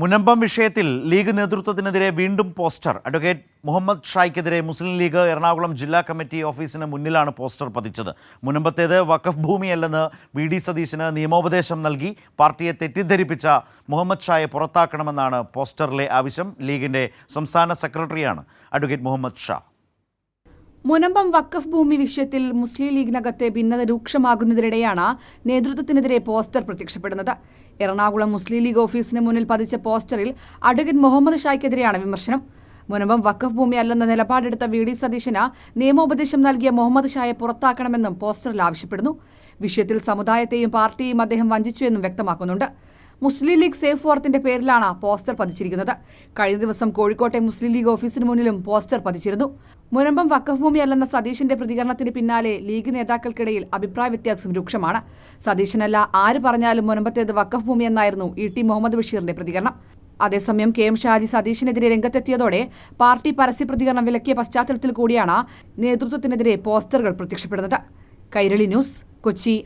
മുനമ്പം വിഷയത്തിൽ ലീഗ് നേതൃത്വത്തിനെതിരെ വീണ്ടും പോസ്റ്റർ. അഡ്വക്കേറ്റ് മുഹമ്മദ് ഷായ്ക്കെതിരെ മുസ്ലിം ലീഗ് എറണാകുളം ജില്ലാ കമ്മിറ്റി ഓഫീസിന് മുന്നിലാണ് പോസ്റ്റർ പതിച്ചത്. മുനമ്പത്തേത് വഖഫ് ഭൂമിയല്ലെന്ന് വി ഡി സതീശന് നിയമോപദേശം നൽകി. പാർട്ടിയെ തെറ്റിദ്ധരിപ്പിച്ച മുഹമ്മദ് ഷായെ പുറത്താക്കണമെന്നാണ് പോസ്റ്ററിലെ ആവശ്യം. ലീഗിന്റെ സംസ്ഥാന സെക്രട്ടറിയാണ് അഡ്വക്കേറ്റ് മുഹമ്മദ് ഷാ. മുനമ്പം വഖഫ് ഭൂമി വിഷയത്തിൽ മുസ്ലിം ലീഗിനകത്തെ ഭിന്നത രൂക്ഷമാകുന്നതിനിടെയാണ് നേതൃത്വത്തിനെതിരെ പോസ്റ്റർ പ്രത്യക്ഷപ്പെടുന്നത്. എറണാകുളം മുസ്ലിം ലീഗ് ഓഫീസിന് മുന്നിൽ പതിച്ച പോസ്റ്ററിൽ അഡ്വക്കേറ്റ് മുഹമ്മദ് ഷായ്ക്കെതിരെയാണ് വിമർശനം. മുനമ്പം വഖഫ് ഭൂമി അല്ലെന്ന നിലപാടെടുത്ത വി. ഡി. സതീശന് നിയമോപദേശം നൽകിയ മുഹമ്മദ് ഷായെ പുറത്താക്കണമെന്നും പോസ്റ്ററിൽ ആവശ്യപ്പെടുന്നു. വിഷയത്തിൽ സമുദായത്തെയും പാർട്ടിയെയും അദ്ദേഹം വഞ്ചിച്ചു എന്നും വ്യക്തമാക്കുന്നുണ്ട്. മുസ്ലിം ലീഗ് സേഫ് ഫോർത്തിന്റെ പേരിലാണ് പോസ്റ്റർ പതിച്ചിരിക്കുന്നത്. കഴിഞ്ഞ ദിവസം കോഴിക്കോട്ടെ മുസ്ലിം ലീഗ് ഓഫീസിന് മുന്നിലും പോസ്റ്റർ പതിച്ചിരുന്നു. മുനമ്പം വക്കഫ് ഭൂമി അല്ലെന്ന സതീശന്റെ പ്രതികരണത്തിന് പിന്നാലെ ലീഗ് നേതാക്കൾക്കിടയിൽ അഭിപ്രായ വ്യത്യാസം രൂക്ഷമാണ്. സതീശനല്ല ആര് പറഞ്ഞാലും മുനമ്പത്തേത് വക്കഫ് ഭൂമി എന്നായിരുന്നു ഇ ടി മുഹമ്മദ് ബഷീറിന്റെ പ്രതികരണം. അതേസമയം കെ എം ഷാജി സതീഷിനെതിരെ രംഗത്തെത്തിയതോടെ പാർട്ടി പരസ്യ പ്രതികരണം വിലക്കിയ പശ്ചാത്തലത്തിൽ കൂടിയാണ് നേതൃത്വത്തിനെതിരെ പോസ്റ്ററുകൾ പ്രത്യക്ഷപ്പെടുന്നത്. കൈരളി ന്യൂസ് കൊച്ചി.